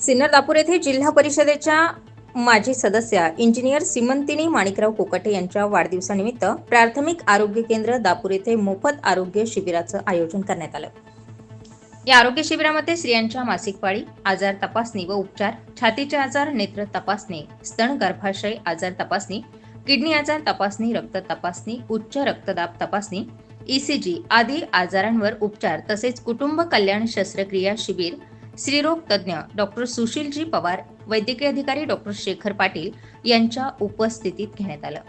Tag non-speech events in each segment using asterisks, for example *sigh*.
सिन्नर दापूर येथे जिल्हा परिषदेच्या माजी सदस्या इंजिनियर सिमंतिनी माणिकराव कोकटे यांच्या वाढदिवसानिमित्त प्राथमिक आरोग्य केंद्र दापूर येथे मोफत आरोग्य शिबिराचं आयोजन करण्यात आलं. या आरोग्य शिबिरामध्ये स्त्रियांच्या मासिक पाळी आजार तपासणी व उपचार छातीचे आजार नेत्र तपासणी स्तन गर्भाशय आजार तपासणी किडनी आजार तपासणी रक्त तपासणी उच्च रक्तदाब तपासणी ईसीजी आदी आजारांवर उपचार तसेच कुटुंब कल्याण शस्त्रक्रिया शिबिर स्त्रीरोग तज्ज्ञ डॉक्टर सुशीलजी पवार वैद्यकीय अधिकारी डॉक्टर शेखर पाटील यांच्या उपस्थितीत घेण्यात आलं.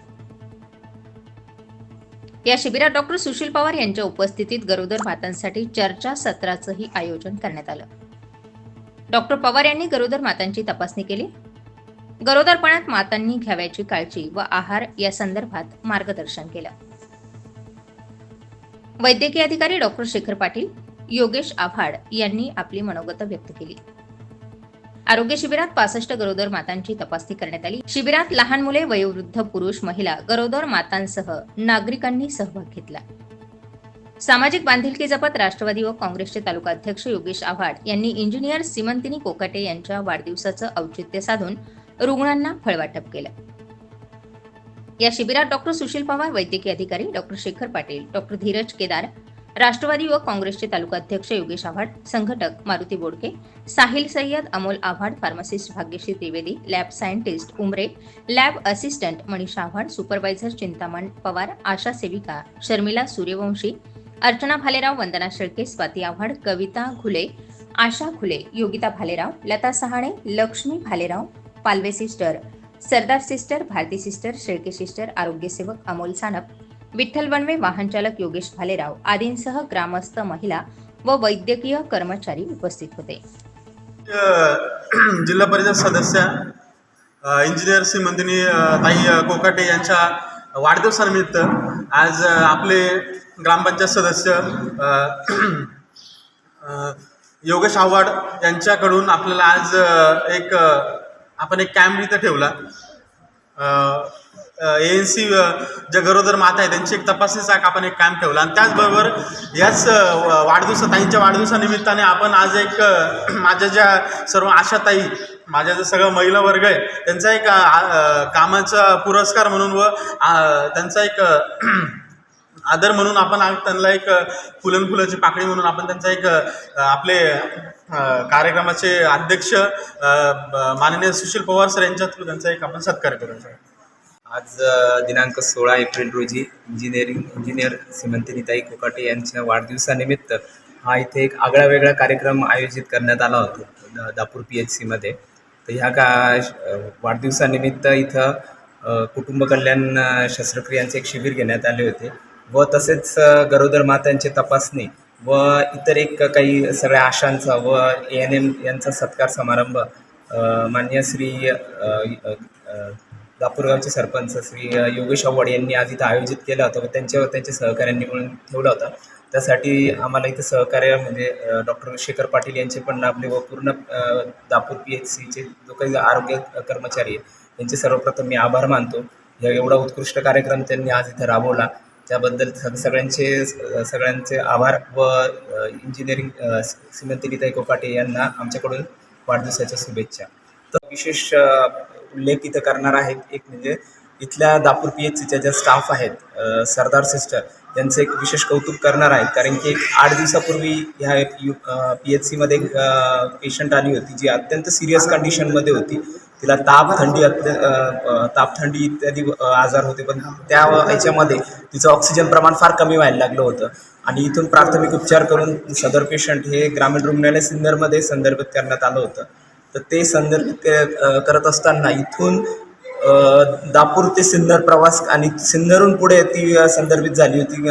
या शिबिरात डॉक्टर सुशील पवार यांच्या उपस्थितीत गरोदर मातांसाठी चर्चा सत्राचंही आयोजन करण्यात आलं. डॉक्टर पवार यांनी गरोदर मातांची तपासणी केली. गरोदरपणात मातांनी घ्यावयाची काळजी व आहार या संदर्भात मार्गदर्शन केलं. वैद्यकीय अधिकारी डॉक्टर शेखर पाटील योगेश आव्हाड यांनी आपली मनोगत व्यक्त केली. आरोग्य शिबिरात पासष्ट गरोदर मातांची तपासणी करण्यात आली. शिबिरात लहान मुले वयोवृद्ध पुरुष महिला गरोदर मातांसह नागरिकांनी सहभाग घेतला. सामाजिक बांधिलकी जपत राष्ट्रवादी व काँग्रेसचे तालुका अध्यक्ष योगेश आव्हाड यांनी इंजिनियर सिमंतिनी कोकाटे यांच्या वाढदिवसाचं औचित्य साधून रुग्णांना फळवाटप केलं. या शिबिरात डॉक्टर सुशील पवार वैद्यकीय अधिकारी डॉक्टर शेखर पाटील डॉक्टर धीरज केदार राष्ट्रवादी व काँग्रेसचे तालुका अध्यक्ष योगेश आव्हाड संघटक Maruti Bodke Sahil Sayyad Amol Avhad pharmacist Bhagyashree Trivedi lab scientist Umre lab assistant Manisha Avhad supervisor Chintaman Pawar आशा सेविका शर्मिला सूर्यवंशी अर्चना भालेराव वंदना Shelke Swati Awhad Kavita Ghule Asha Khule Yogita Bhalerao Lata Sahane Lakshmi Bhalerao Palve sister Sardar sister Bharati sister Shelke sister आरोग्यसेवक अमोल सानप विठ्ठल बनवे वाहनचालक योगेश भालेराव आदींसह ग्रामस्थ महिला व वैद्यकीय कर्मचारी उपस्थित होते. *clears throat* जिल्हा परिषद सदस्य इंजिनियर श्रीमंदिनी ताई कोकाटे यांच्या वाढदिवसानिमित्त आज आपले ग्रामपंचायत सदस्य *clears throat* योगेश आव्हाड यांच्याकडून आपल्याला आज एक आपण एक कॅम्प इथं ठेवला. ए एन सी ज्या गरोदर माता आहे त्यांची एक तपासणीचा एक आपण एक कॅम्प ठेवला. आणि त्याचबरोबर याच व- वाढदिवसा ताईंच्या वाढदिवसानिमित्ताने आपण आज एक माझ्या ज्या सर्व आशाताई माझ्या जे सगळं महिला वर्ग आहे त्यांचा एक आ- कामाचा पुरस्कार म्हणून व त्यांचा एक आदर म्हणून आपण आज त्यांना एक फुलन फुलाची पाकळी म्हणून आपण त्यांचा एक आपले कार्यक्रमाचे अध्यक्ष माननीय सुशील पवार सर यांच्या थ्रू त्यांचा एक आपण सत्कार करू. सर आज दिनांक सोळा एप्रिल रोजी इंजिनिअरिंग इंजिनियर सिमंतिनीताई कोकाटे यांच्या वाढदिवसानिमित्त हा इथे एक आगळा वेगळा कार्यक्रम आयोजित करण्यात आला होता दा- दापूर पी एच सीमध्ये तर ह्या का वाढदिवसानिमित्त इथं कुटुंब कल्याण शस्त्रक्रियांचे एक शिबिर घेण्यात आले होते व तसेच गरोदर मातांची तपासणी व इतर एक काही सगळ्या आशांचा व ए एन एम यांचा सत्कार समारंभ माननीय मान्य श्री दापूरगावचे सरपंच श्री योगेश आव्हाड यांनी आज इथं आयोजित केला होता व त्यांच्या त्यांच्या सहकाऱ्यांनी मिळून ठेवला होता. त्यासाठी आम्हाला इथं सहकार्य म्हणजे डॉक्टर शेखर पाटील यांचे पण आपले व पूर्ण दापूर पी एच सीचे जो काही आरोग्य कर्मचारी आहे यांचे सर्वप्रथम मी आभार मानतो. या एवढा उत्कृष्ट कार्यक्रम त्यांनी आज इथं राबवला. त्याबद्दल सग सगळ्यांचे सगळ्यांचे आभार व इंजिनिअरिंग श्रीमंती सिमंतिनीताई कोकाटे यांना आमच्याकडून वाढदिवसाच्या शुभेच्छा. तर विशेष उल्लेख इथं करणार आहेत. एक म्हणजे इथल्या दापूर पी एच सीच्या ज्या स्टाफ आहेत सरदार सिस्टर त्यांचं एक विशेष कौतुक करणार आहेत. कारण की एक आठ दिवसापूर्वी ह्या यू पी एच सीमध्ये एक पेशंट आली होती जी अत्यंत सिरियस कंडिशनमध्ये होती. तिला ताप थंडी अत्य ताप थंडी इत्यादी आजार होते. पण त्या ह्याच्यामध्ये तिचं ऑक्सिजन प्रमाण फार कमी व्हायला लागलं होतं. आणि इथून प्राथमिक उपचार करून सदर पेशंट हे ग्रामीण रुग्णालय सिन्नरमध्ये संदर्भित करण्यात आलं होतं. तर ते संदर्भित करत असताना इथून दापूर ते सिन्नर प्रवास आणि सिन्नरहून पुढे ती संदर्भित झाली होती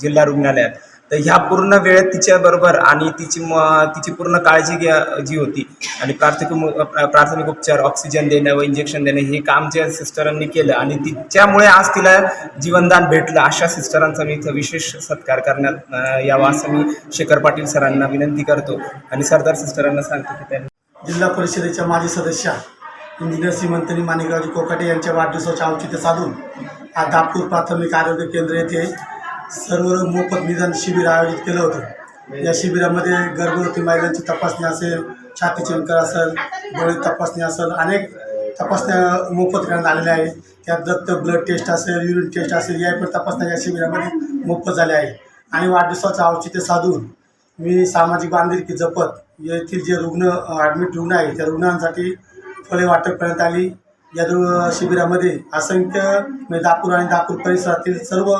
जिल्हा रुग्णालयात. तर ह्या पूर्ण वेळेत तिच्याबरोबर आणि तिची म तिची पूर्ण काळजी घ्या जी होती आणि प्राथमिक प्राथमिक उपचार ऑक्सिजन देणं व इंजेक्शन देणं हे काम ज्या सिस्टरांनी केलं आणि तिच्यामुळे आज तिला जीवनदान भेटलं अशा सिस्टरांचा मी इथं विशेष सत्कार करण्यात यावा असं मी शेखर पाटील सरांना विनंती करतो. आणि सरदार सिस्टरांना सांगतो की त्यांनी जिल्हा परिषदेच्या माजी सदस्या इंजिनियर श्रीमंतनी माणिकरावजी कोकाटे यांच्या वाढदिवसाचे औचित्य साधून आज दापूर प्राथमिक आरोग्य केंद्र येथे सर्व मोफत निदान शिबिर आयोजित केलं होतं. या शिबिरामध्ये गर्भवती महिलांची तपासणी असेल छाती चंकर असेल डोळे तपासणी असेल अनेक तपासण्या मोफत करण्यात आलेल्या आहे त्यात दत्त ब्लड टेस्ट असेल युरिन टेस्ट असेल या पण तपासण्या या शिबिरामध्ये मोफत झाल्या आहे आणि वाढदिवसाचं औचित्य साधून मी सामाजिक बांधिलकी जपत येथील जे रुग्ण ॲडमिट रुग्ण आहे त्या रुग्णांसाठी फळे वाटप करण्यात आली. या दु- शिबिरामध्ये असंख्य म्हणजे दापूर आणि दापूर परिसरातील सर्व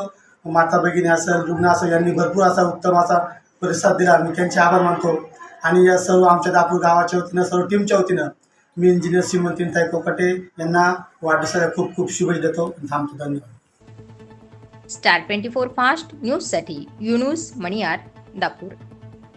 माता भगिनी असेल रुग्ण असेल यांनी भरपूर असा उत्तम असा प्रतिसाद दिला. मी त्यांचे आभार मानतो. आणि या सर्व आमच्या दापूर गावाच्या वतीनं सर्व टीमच्या वतीनं मी इंजिनियर श्रीमंतीनताई कोकटे यांना वाढदिवसाला खूप खूप शुभेच्छा देतो. थांबतो. धन्यवाद. स्टार ट्वेंटी फोर फास्ट न्यूजसाठी युनुस मणियार दापूर